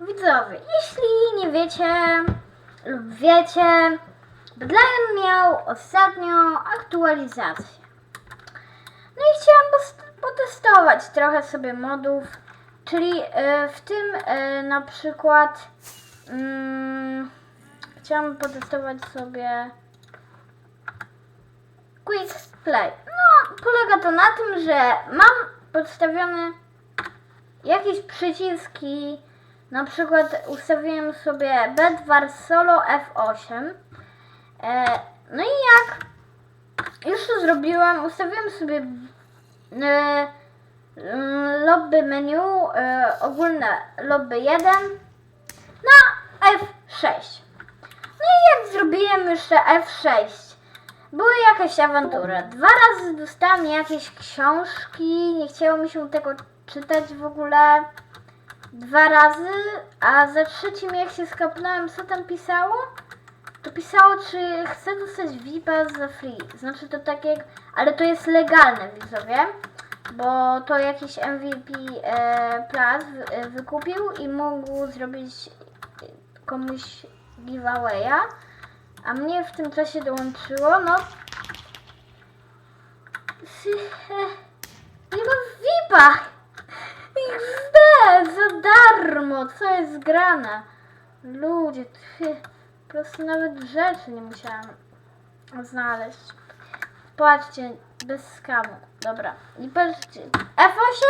Widzowie, jeśli nie wiecie lub wiecie, Bedlion miał ostatnią aktualizację. No i chciałam potestować trochę sobie modów, czyli e, w tym e, na przykład mm, chciałam potestować sobie Quick Play. No, polega to na tym, że mam podstawione jakieś przyciski, na przykład ustawiłem sobie Bedwar Solo F8. E, no i jak już to zrobiłem, ustawiłem sobie e, mm, lobby menu, e, ogólne lobby 1 na F6. No i jak zrobiłem jeszcze F6, były jakieś awantury. Dwa razy dostałam jakieś książki, nie chciało mi się tego czytać w ogóle. Dwa razy, a za trzecim jak się skapnąłem, co tam pisało? To pisało, czy chcę dostać VIPa za free. Znaczy to tak jak, ale to jest legalne widzowie, bo to jakiś MVP e, Plus e, wykupił i mógł zrobić komuś giveawaya, a mnie w tym czasie dołączyło, no ma VIPa! Za darmo! Co jest grane? Ludzie, ty, po prostu nawet rzeczy nie musiałam znaleźć. Patrzcie, bez skamu. Dobra. I patrzcie. F8?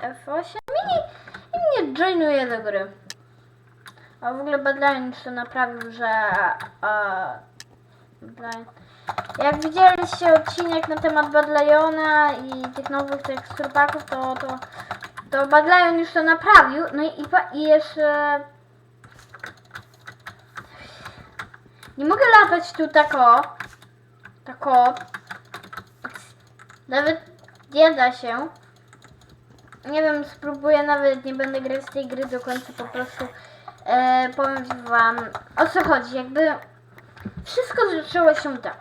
F8? I, i mnie joinuje do gry. A w ogóle Badlion już to naprawił, że... A, jak widzieliście odcinek na temat Badliona i tych nowych teksturpaków, to, to, to Badlion już to naprawił. No i, i, i jeszcze... Nie mogę latać tu tako. Tako. Nawet nie da się. Nie wiem, spróbuję nawet, nie będę grać z tej gry do końca, po prostu e, powiem wam o co chodzi. Jakby wszystko zaczęło się tak.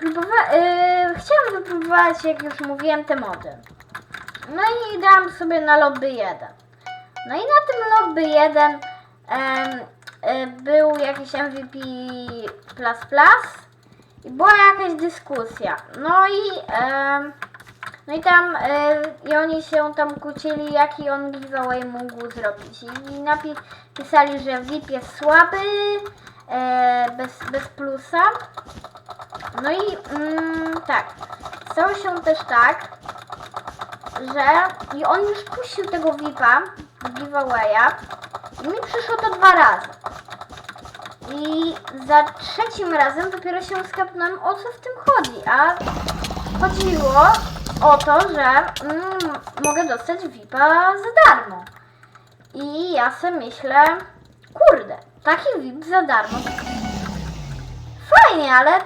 Próbowa- e, chciałam wypróbować, jak już mówiłem, te mody. No i dałam sobie na lobby 1. No i na tym lobby 1 em, e, był jakiś MVP plus plus i była jakaś dyskusja. No i no i tam e, i oni się tam kłócili, jaki on giveaway mógł zrobić. I napisali, że VIP jest słaby, e, bez, bez plusa. No i mm, tak, stało się też tak, że i on już puścił tego VIPa, giveawaya i mi przyszło to dwa razy. I za trzecim razem dopiero się skapnąłem o co w tym chodzi, a chodziło o to, że mm, mogę dostać VIPa za darmo. I ja sobie myślę, kurde, taki VIP za darmo. Fajnie, ale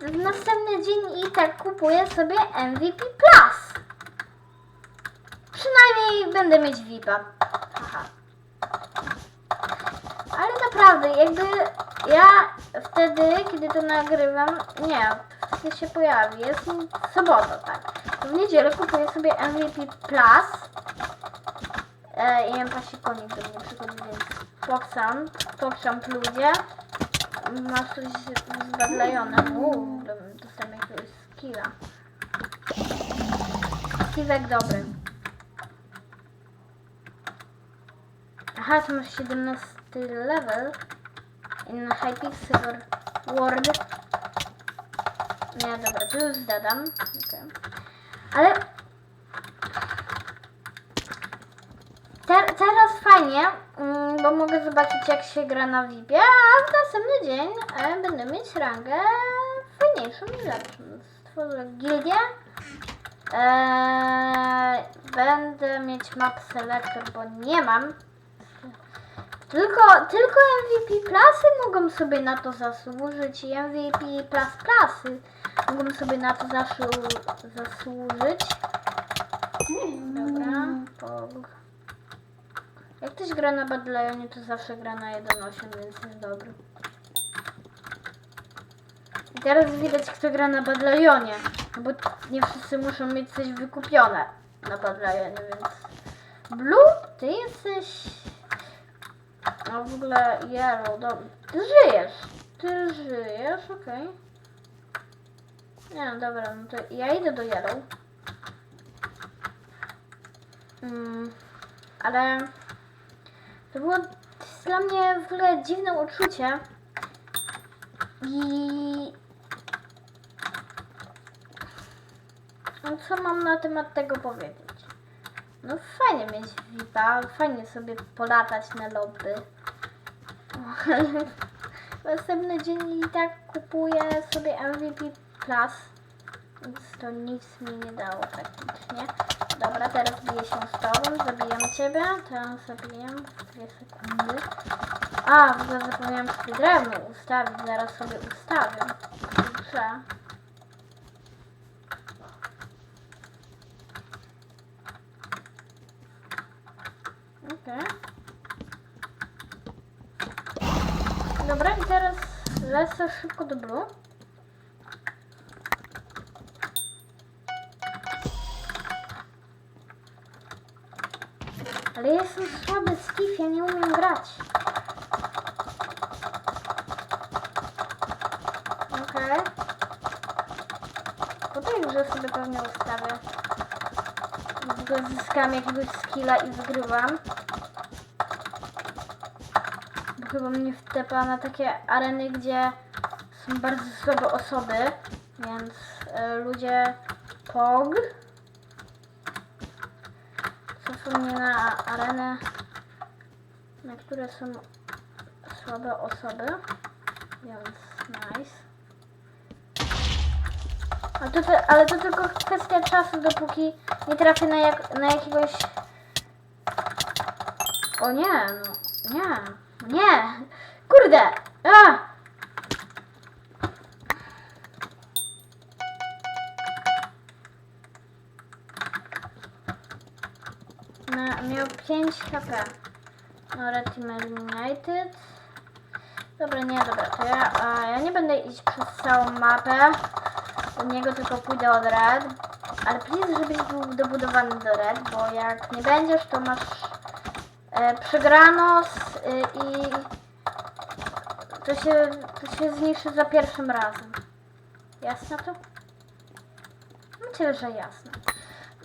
w następny dzień i tak kupuję sobie MVP Plus. Przynajmniej będę mieć VIPa. Aha. Ale naprawdę, jakby ja wtedy, kiedy to nagrywam, nie, wtedy się pojawi, jest sobota, tak. W niedzielę kupuję sobie MVP Plus. E, I wiem, pasikonik do mnie przychodzi, więc pokrzam, pokrzam ludzie. Masz coś z Badlajonem. Uuu, dostałem jakiegoś skilla. Skillek dobry. Aha, to masz 17 level. In Hypixel World. Nie, dobra, to już zdadam. Okay. Ale... Te, teraz fajnie, mm, bo mogę zobaczyć jak się gra na VIP, a w następny dzień e, będę mieć rangę fajniejszą i lepszą. Stworzę gildię. Eee, będę mieć map selector, bo nie mam. Tylko, tylko MVP Plusy mogą sobie na to zasłużyć i MVP Plus Plusy mogą sobie na to zasłu- zasłużyć. Dobra, pog. Jak ktoś gra na Bad Lionie, to zawsze gra na 1.8, więc jest dobry. I teraz widać, kto gra na Bad Lionie, no bo nie wszyscy muszą mieć coś wykupione na Bad Lionie, więc... Blue, ty jesteś No w ogóle Yellow, do... Ty żyjesz. Ty żyjesz, okej. Nie no dobra, no to ja idę do Yellow. Mm, ale to było dla mnie w ogóle dziwne uczucie. I no co mam na temat tego powiedzieć? No fajnie mieć VIPa, fajnie sobie polatać na lobby. Następny dzień i tak kupuję sobie MVP Plus. Więc to nic mi nie dało praktycznie. Dobra, teraz biję się z tobą, zabijam ciebie. Teraz zabijam w 2 sekundy. A, zapomniałam sobie drewno ustawić, zaraz sobie ustawię. Dobrze. Okej. Dobra, i teraz lecę szybko do Blue. Ale ja jestem słaby Steve, ja nie umiem grać. Okej. Po tej grze sobie pewnie ustawię. Zyskam jakiegoś skilla i wygrywam. Bo chyba mnie wtepa na takie areny, gdzie są bardzo słabe osoby. Więc e, ludzie POG cofą mnie na arenę, na które są słabe osoby. Więc nice. Ale to, ale to tylko kwestia czasu, dopóki nie trafię na, jak, na jakiegoś... O nie, no, nie, nie, kurde, a! Na, miał 5 HP. No, Red Team Eliminated. Dobra, nie, dobra, to ja, a, ja nie będę iść przez całą mapę do niego, tylko pójdę od Red. Ale please, żebyś był dobudowany do Red, bo jak nie będziesz, to masz e, przegrano s- y, i to się, to się zniszczy za pierwszym razem. Jasne to? Myślę, że jasne.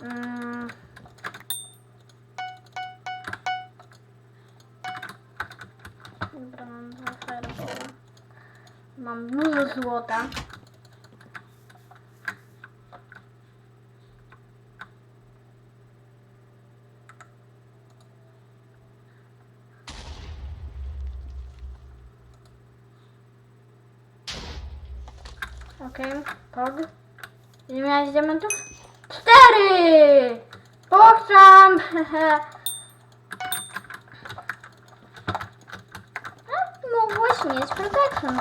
Mm. Dobra, mam fireballa. Mam dużo złota. Okej, pog. Ile miałeś diamentów? Cztery! Pokczam! No, mogłeś mieć protection.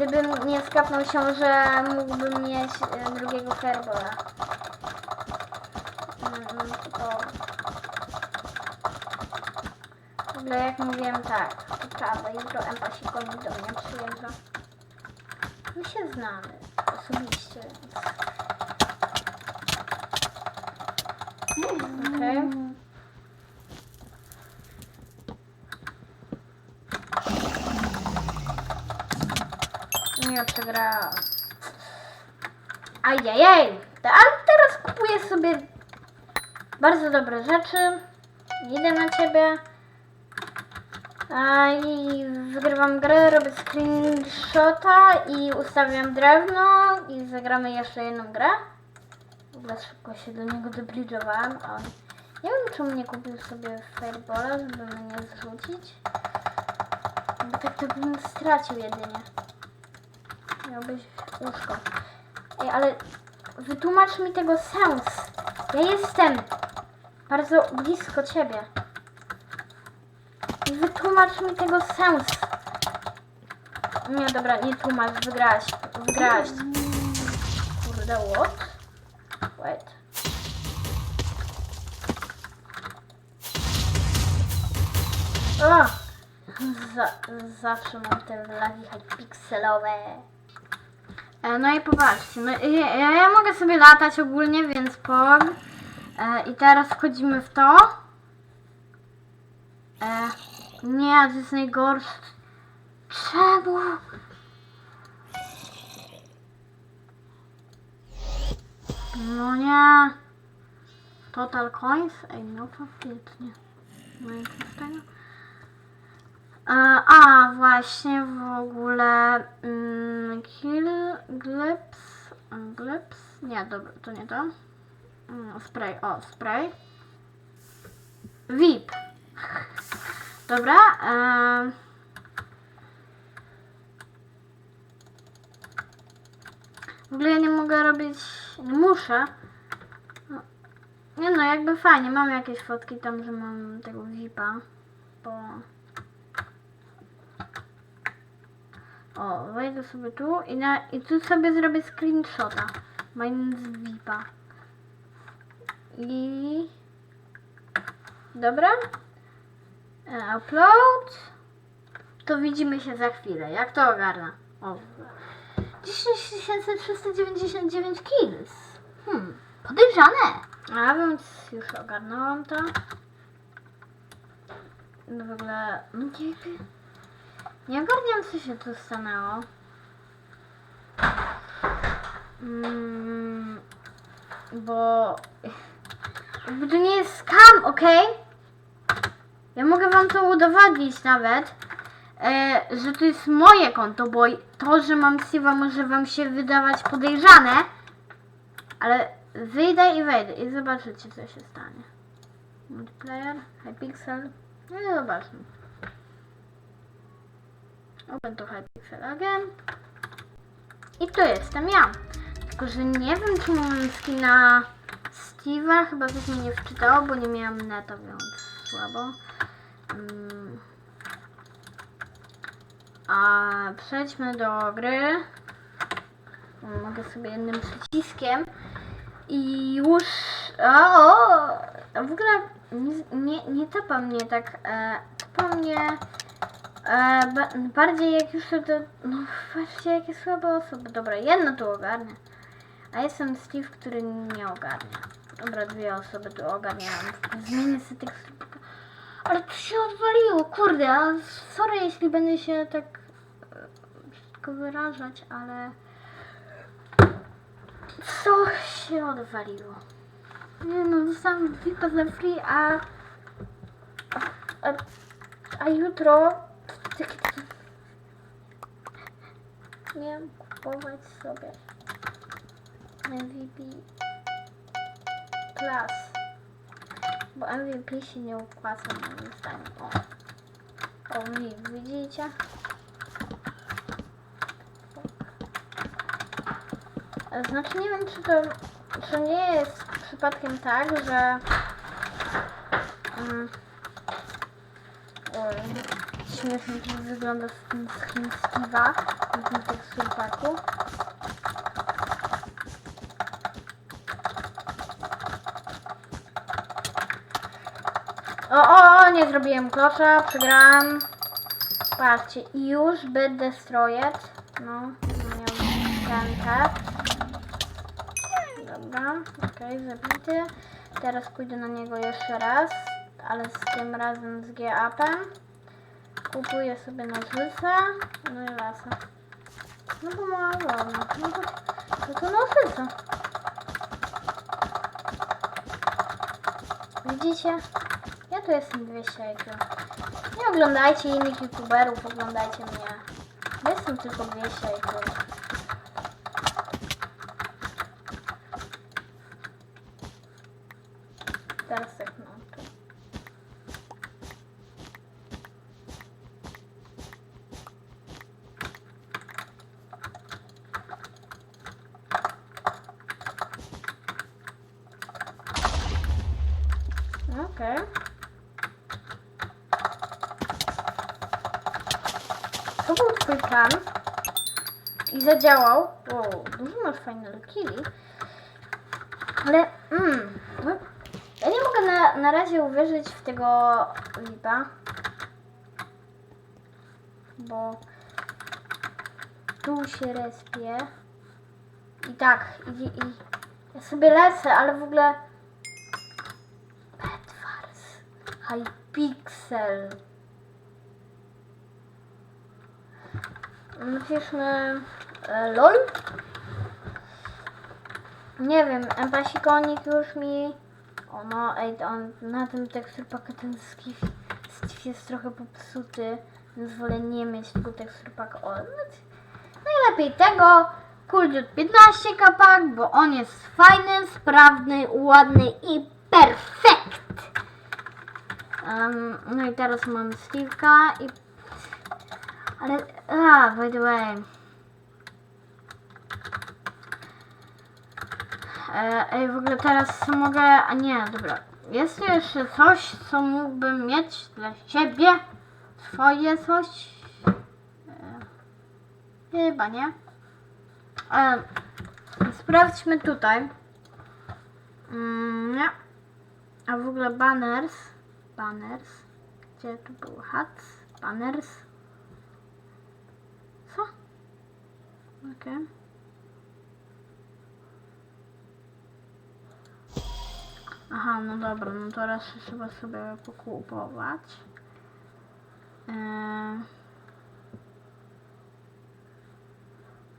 Gdybym nie skapnął się, że mógłbym mieć e, drugiego fireballa. Mm. W ogóle jak mówiłem tak, to prawda, jutro Empa się koni do mnie przyjeżdża. My się znamy osobiście, więc... Okej. Nie przegrałam. Ajajaj! Ale teraz kupuję sobie bardzo dobre rzeczy. Idę na ciebie. I wygrywam grę, robię screenshota i ustawiam drewno i zagramy jeszcze jedną grę. W ogóle szybko się do niego on... Nie wiem, czemu nie kupił sobie Fireballa, żeby mnie zrzucić. Bo tak to bym stracił jedynie. Miałbyś łóżko. Ej, ale wytłumacz mi tego sens. Ja jestem bardzo blisko ciebie. Wytłumacz mi tego sens. Nie, dobra, nie tłumacz, wygrałaś, wygrałaś. Kurde, what? Wait. O! Za, zawsze mam te lagi pikselowe. E, No i popatrzcie, no, ja, ja, ja mogę sobie latać ogólnie, więc pog. E, I teraz wchodzimy w to. E, Nie, to jest najgorsze. Czemu? No nie. Total coins? Ej, no faktycznie. No i co z tego? A, właśnie w ogóle mm, kill glips, glips, nie, dobra, to nie to. Mm, spray, o, spray. VIP. Dobra, em. w ogóle ja nie mogę robić, nie muszę. Nie no, jakby fajnie, mam jakieś fotki tam, że mam tego VIPa, bo... O, wejdę sobie tu i, na, i tu sobie zrobię screenshota. Mając. I... Dobra. E, Upload. To widzimy się za chwilę. Jak to ogarnę? O. 10399 kills. Hmm. Podejrzane. A więc już ogarnęłam to. No w ogóle... No jakby... Nie ogarniam, co się tu stanęło. Mm, bo... Jakby to nie jest skam, okej? Ja mogę wam to udowodnić nawet, e, że to jest moje konto, bo to, że mam Steve'a może wam się wydawać podejrzane, ale wyjdę i wejdę i zobaczycie, co się stanie. Multiplayer, Hypixel, no i zobaczmy. Open to Hypixel again. I tu jestem ja. Tylko, że nie wiem, czy mam skina Steve'a. Chyba coś mi nie wczytało, bo nie miałam neta, więc słabo. Mm. A przejdźmy do gry. Mogę sobie jednym przyciskiem. I już... O, o, w ogóle nie, nie, nie tapa mnie tak... E, tapa mnie... E, ba, bardziej jak już to... No patrzcie jakie słabe osoby. Dobra, jedna tu ogarnia. A jestem Steve, który nie ogarnia. Dobra, dwie osoby tu ogarniają. Zmienię sobie teksturę. Ale to się odwaliło, kurde, a sorry jeśli będę się tak e, brzydko wyrażać, ale co się odwaliło? Nie no, dostałam VIPa za free, a a, a jutro miałam kupować sobie MVP Plus. Bo MVP się nie opłaca moim zdaniem. O, o wi- widzicie? E, Znaczy nie wiem, czy to, czy nie jest przypadkiem tak, że um, śmiesznie to wygląda z tym skin Steve'a w tym teksturpaku. O, o, o, nie zrobiłem klosza, przegrałam. Patrzcie, i już by destroyed. No, miał rękę. Dobra, okej, zabity. Teraz pójdę na niego jeszcze raz, ale z tym razem z G-upem. Sobie nożyce, no i lasę. No bo ma ładno. No to, to, to nożyce. Widzicie? Ja tu jestem 200 IQ. Nie oglądajcie innych youtuberów, oglądajcie mnie. Ja jestem tylko 200 IQ. Teraz tak zadziałał, bo dużo masz fajne kili. Ale, mm, no, ja nie mogę na, na razie uwierzyć w tego lipa. Bo tu się respie. I tak, i, i ja sobie lecę, ale w ogóle... Bedwars, Hypixel. No przecież my e, LOL. Nie wiem, empasikonik już mi... O no, ej, on na tym teksturpaku ten skif, jest trochę popsuty, więc wolę nie mieć tego teksturpaka. O, no, najlepiej tego. Kuldziut 15 kapak, bo on jest fajny, sprawny, ładny i perfekt. Em, no i teraz mamy Steve'ka i... Ale... A, by the way. Ej, w ogóle teraz mogę... A nie, dobra. Jest jeszcze coś, co mógłbym mieć dla siebie? Swoje coś? E, chyba nie. E, sprawdźmy tutaj. Mm, nie. A w ogóle banners. Banners. Gdzie tu był hats? Banners. Co? Okej. Aha, no dobra, no to raz trzeba sobie pokupować. Eee...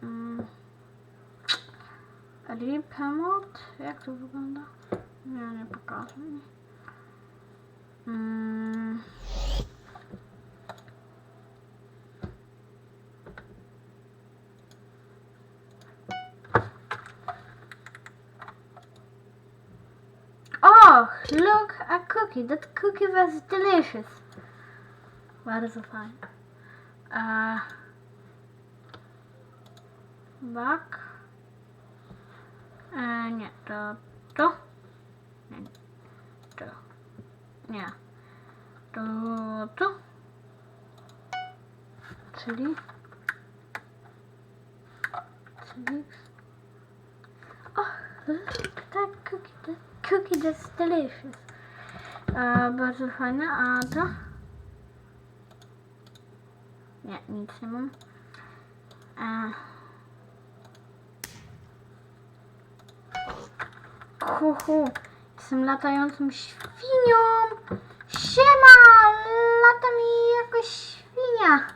Mm. Rip emot? Jak to wygląda? Nie, nie pokażę. Mm. Cookie. That cookie was delicious. Bardzo fajne. Uh, back. E, nie, to to. Nie, to. To. Oh, look that cookie. That cookie that's delicious. E, bardzo fajne, a to? Nie, nic nie mam. E, Hu, hu. Jestem latającą świnią. Siema! Lata mi jako świnia.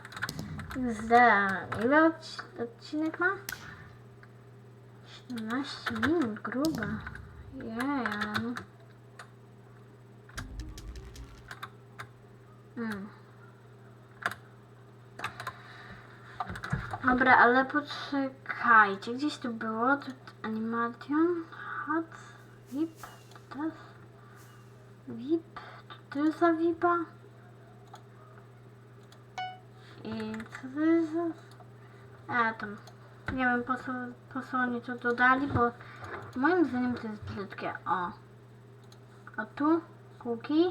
Zda. Ile odc- odcinek ma? 17 minut, gruba. Jej, ale no. Mm. Dobra, ale poczekajcie. Gdzieś tu było? Tu animation, hat, VIP, teraz VIP, to jest za VIPa? I co to jest za... A, tam. Nie wiem po co, po co oni to dodali, bo moim zdaniem to jest brzydkie. O. A tu kuki.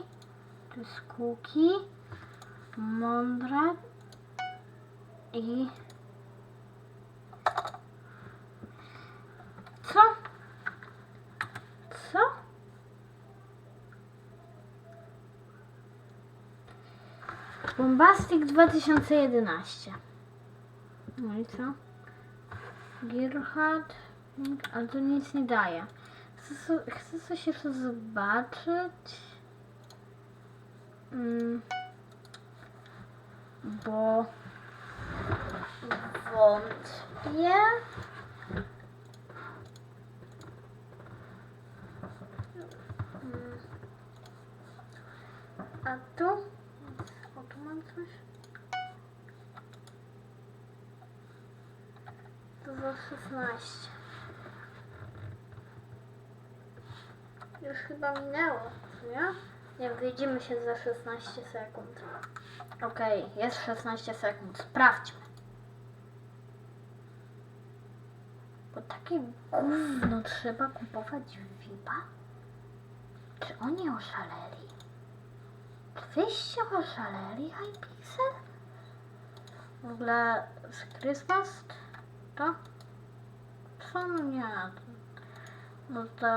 Tu jest kuki. Mądre. I... Co? Co? Bombastic 2011. No i co? Gerhard, ale to nic nie daje. Chcę, chcę coś jeszcze zobaczyć. Mm. Bo wątpię. A tu? O, tu mam coś? To za 16. Już chyba minęło, nie? Nie, wyjdziemy się za 16 sekund. Okej, jest 16 sekund. Sprawdźmy. Bo takie gówno trzeba kupować w VIP-a? Czy oni oszaleli? Czy wyście oszaleli, Hypixel? W ogóle z Christmas to? Co? Nie. No to...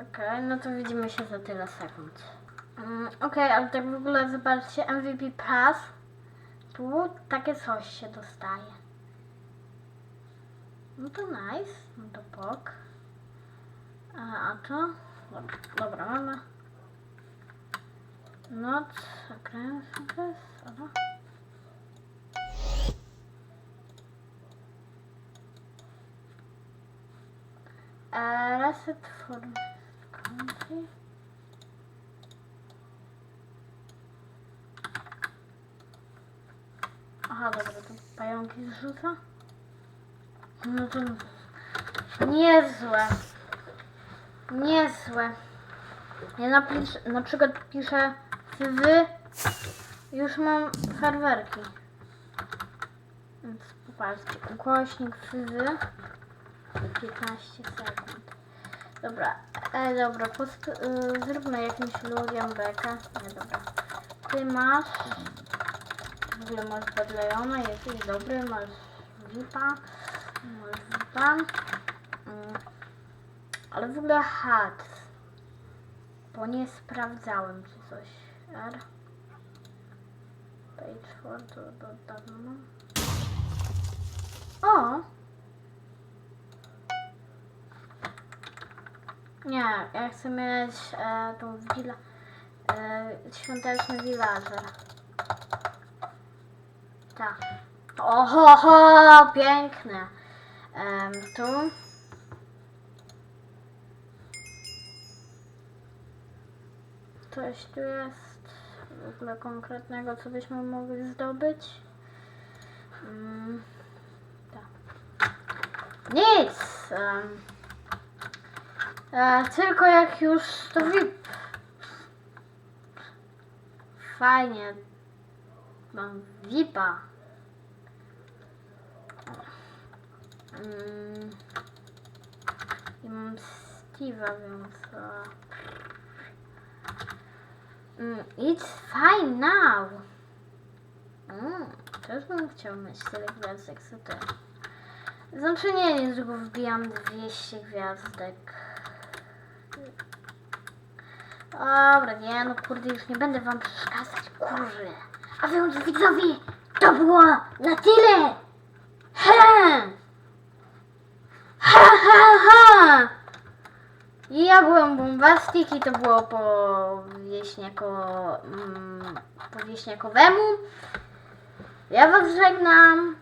Okej, no to widzimy się za tyle sekund. Mm, Okej, ale tak w ogóle zobaczcie, MVP Plus, tu takie coś się dostaje. No to nice, no to pok. A, a to? Dobra, mamy. Noc, okręt, okres, dobra. E, reset for country. Aha, dobra, to pająki zrzuca. No to niezłe. Niezłe. Ja napisz, na przykład piszę wy już mam fajerwerki. Więc popatrzcie, ukośnik fyzy 15 sekund. Dobra, e, dobra, post, y, zróbmy jakimś ludziom bekę. Nie, dobra. Ty masz, ogóle masz Badlejona, jesteś dobry, masz VIPa, masz VIPa. Mm, ale w ogóle hat, bo nie sprawdzałem czy coś. R. Page 4 to, to dawno mam. O! Nie, ja chcę mieć e, tą willa, e, świąteczny villager. Tak. Oho, ho, piękne. Em, tu. Coś tu jest w ogóle konkretnego, co byśmy mogli zdobyć. Mm, tak. Nic! em, e, tylko jak już to VIP. Fajnie. Mam VIPa. Mm, I mam Steve'a, więc... e, Mm, it's fine now. Mm, też bym chciał mieć tyle gwiazdek, co ty. Znaczy nie, niedługo wbijam 200 gwiazdek. Dobra, nie, no kurde, już nie będę wam przeszkadzać, kurzy. A więc widzowie, to było na tyle. Ha! Ha, ha, ha! Ja byłem Bombastik i to było po wieśniako, mm, po wieśniakowemu. Ja was żegnam.